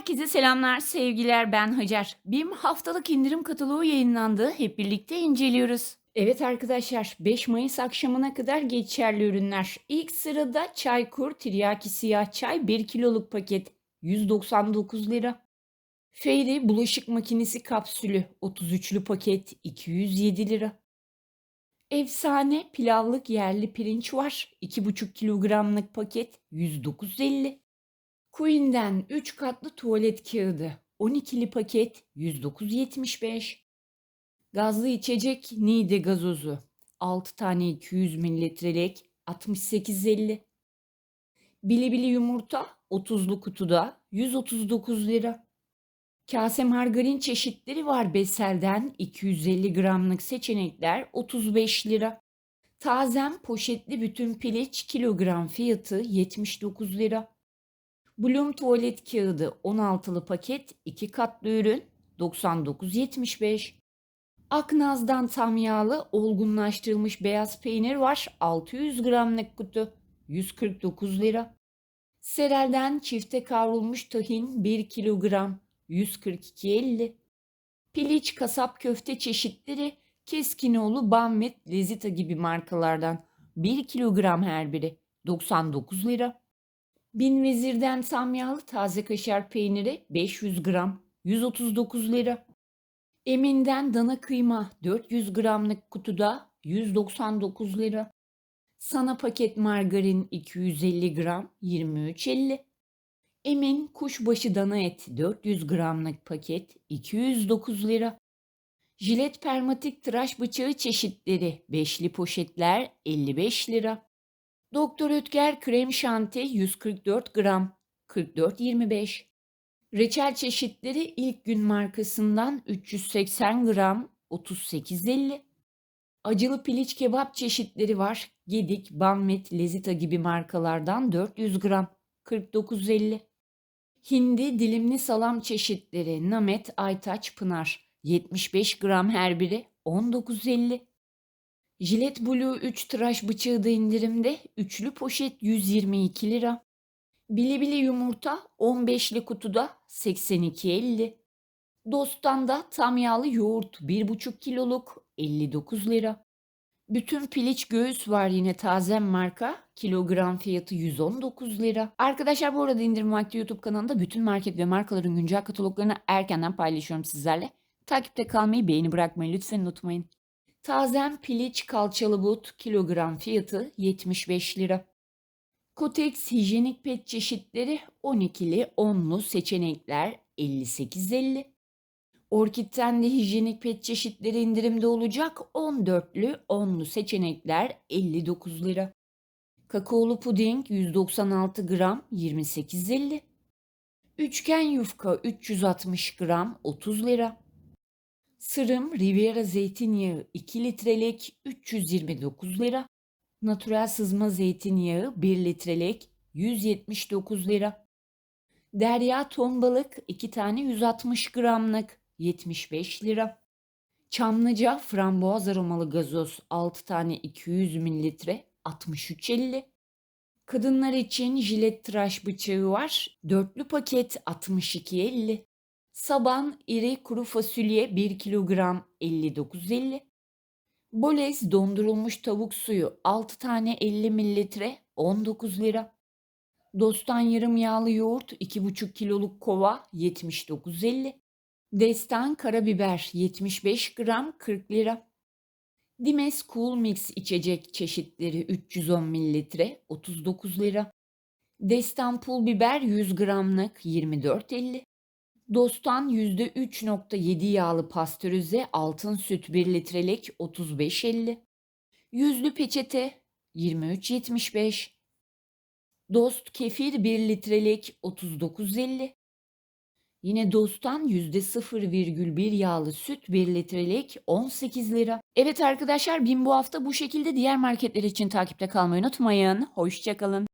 Herkese selamlar, sevgiler. Ben Hacer. BİM haftalık indirim kataloğu yayınlandı. Hep birlikte inceliyoruz. Evet arkadaşlar, 5 Mayıs akşamına kadar geçerli ürünler. İlk sırada Çaykur Tiryaki Siyah Çay 1 kiloluk paket 199 lira. Fairy bulaşık makinesi kapsülü 33'lü paket 207 lira. Efsane pilavlık yerli pirinç var. 2,5 kilogramlık paket 109.50. Queen'den 3 katlı tuvalet kağıdı 12'li paket 109.75. Gazlı içecek Nide gazozu 6 tane 200 mililitrelik 68.50. Bilibili yumurta 30'lu kutuda 139 lira. Kase margarin çeşitleri var Besel'den 250 gramlık seçenekler 35 lira. Tazem poşetli bütün piliç kilogram fiyatı 79 lira. Bloom tuvalet kağıdı 16'lı paket 2 katlı ürün 99.75. Aknaz'dan tam yağlı olgunlaştırılmış beyaz peynir var 600 gramlık kutu 149 lira. Serel'den çifte kavrulmuş tahin 1 kilogram 142.50. Piliç kasap köfte çeşitleri Keskinoğlu, Banmet, Lezita gibi markalardan 1 kilogram her biri 99 lira. Bin Vezir'den tam yağlı taze kaşar peyniri 500 gram 139 lira. Emin'den dana kıyma 400 gramlık kutuda 199 lira. Sana paket margarin 250 gram 23.50. Emin kuşbaşı dana et 400 gramlık paket 209 lira. Jilet permatik tıraş bıçağı çeşitleri 5'li poşetler 55 lira. Doktor Ötker krem şanti 144 gram 44.25. Reçel çeşitleri ilk gün markasından 380 gram 38.50. Acılı piliç kebap çeşitleri var. Gedik, Banmet, Lezita gibi markalardan 400 gram 49.50. Hindi dilimli salam çeşitleri Namet, Aytaç, Pınar 75 gram her biri 19.50. Jilet Blue 3 tıraş bıçağı da indirimde. Üçlü poşet 122 lira. Bilibili yumurta 15'li kutuda 82.50. Dost'tan da tam yağlı yoğurt 1,5 kiloluk 59 lira. Bütün piliç göğüs var yine taze marka. Kilogram fiyatı 119 lira. Arkadaşlar bu arada indirim vakti YouTube kanalında bütün market ve markaların güncel kataloglarını erkenden paylaşıyorum sizlerle. Takipte kalmayı, beğeni bırakmayı lütfen unutmayın. Tazem piliç kalçalı but kilogram fiyatı 75 lira. Kotex hijyenik pet çeşitleri 12'li 10'lu seçenekler 58.50. Orkid'den de hijyenik pet çeşitleri indirimde olacak 14'lü 10'lu seçenekler 59 lira. Kakaolu puding 196 gram 28.50. Üçgen yufka 360 gram 30 lira. Sırım Riviera zeytinyağı 2 litrelik 329 lira. Natural sızma zeytinyağı 1 litrelik 179 lira. Derya ton balık 2 tane 160 gramlık 75 lira. Çamlıca frambuaz aromalı gazoz 6 tane 200 mililitre 63.50. Kadınlar için jilet tıraş bıçağı var. Dörtlü paket 62.50. Saban iri kuru fasulye 1 kilogram 59.50. Bolez dondurulmuş tavuk suyu 6 tane 50 mililitre 19 lira. Dostan yarım yağlı yoğurt 2,5 kiloluk kova 79.50. Destan karabiber 75 gram 40 lira. Dimes Cool Mix içecek çeşitleri 310 mililitre 39 lira. Destan pul biber 100 gramlık 24.50. Dostan %3.7 yağlı pastörize altın süt 1 litrelik 35.50. Yüzlü peçete 23.75. Dost kefir 1 litrelik 39.50. Yine Dost'tan %0,1 yağlı süt 1 litrelik 18 lira. Evet arkadaşlar BİM bu hafta bu şekilde diğer marketler için takipte kalmayı unutmayın. Hoşçakalın.